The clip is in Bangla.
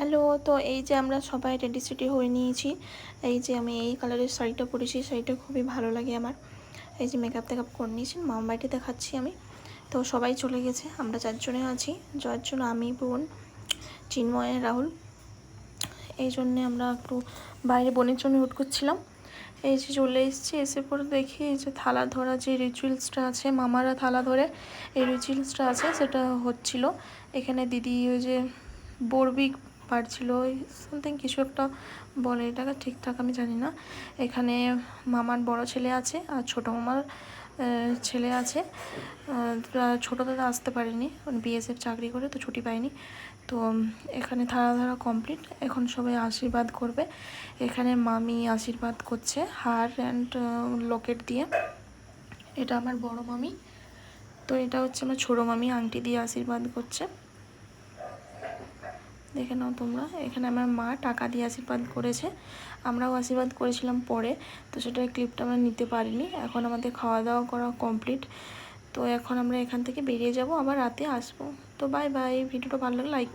হ্যালো, তো এই যে আমরা সবাই রেডি সেডি হয়ে নিয়েছি। এই যে আমি এই কালারের শাড়িটা পরেছি শাড়িটা খুবই ভালো লাগে আমার। এই যে মেকআপ টেকআপ করে নিয়েছি মামা বাড়িতে দেখাচ্ছি আমি। তো সবাই চলে গেছে, আমরা চারজনে আছি যার জন্য আমি, বোন, চিন্ময় রাহুল। এই জন্যে আমরা একটু বাইরে বোনের জন্য হুট করছিলাম। এই যে চলে এসেছি, এসে পরে দেখি এই যে থালা ধরা যে রিচুয়ালসটা আছে, মামারা থালা ধরে, এই রিচুয়ালসটা আছে, সেটা হচ্ছিল। এখানে দিদি ওই যে বরবিক পারছিল, ওই সামথিং কিছু একটা বলে এটাকে ঠিকঠাক আমি জানি না। এখানে মামার বড় ছেলে আছে আর ছোটো মামার ছেলে আছে। ছোটো দাদা আসতে পারেনি বিএসএফ চাকরি করে, তো ছুটি পায়নি। তো এখানে থালা ধারা কমপ্লিট এখন সবাই আশীর্বাদ করবে। এখানে মামি আশীর্বাদ করছে হার অ্যান্ড লকেট দিয়ে। এটা আমার বড় মামি। তো এটা হচ্ছে আমার ছোটো মামি আংটি দিয়ে আশীর্বাদ করছে। দেখে নাও তোমরা। এখানে আমার মা টাকা দিয়ে আশীর্বাদ করেছে। আমরাও আশীর্বাদ করেছিলাম পরে, তো সেটার ক্লিপটা আমরা নিতে পারিনি। এখন আমাদের খাওয়া দাওয়া করা কমপ্লিট। তো এখন আমরা এখান থেকে বেরিয়ে যাব। আবার রাতে আসব। তো বাই বাই ভিডিওটা ভালো লাগলে লাইক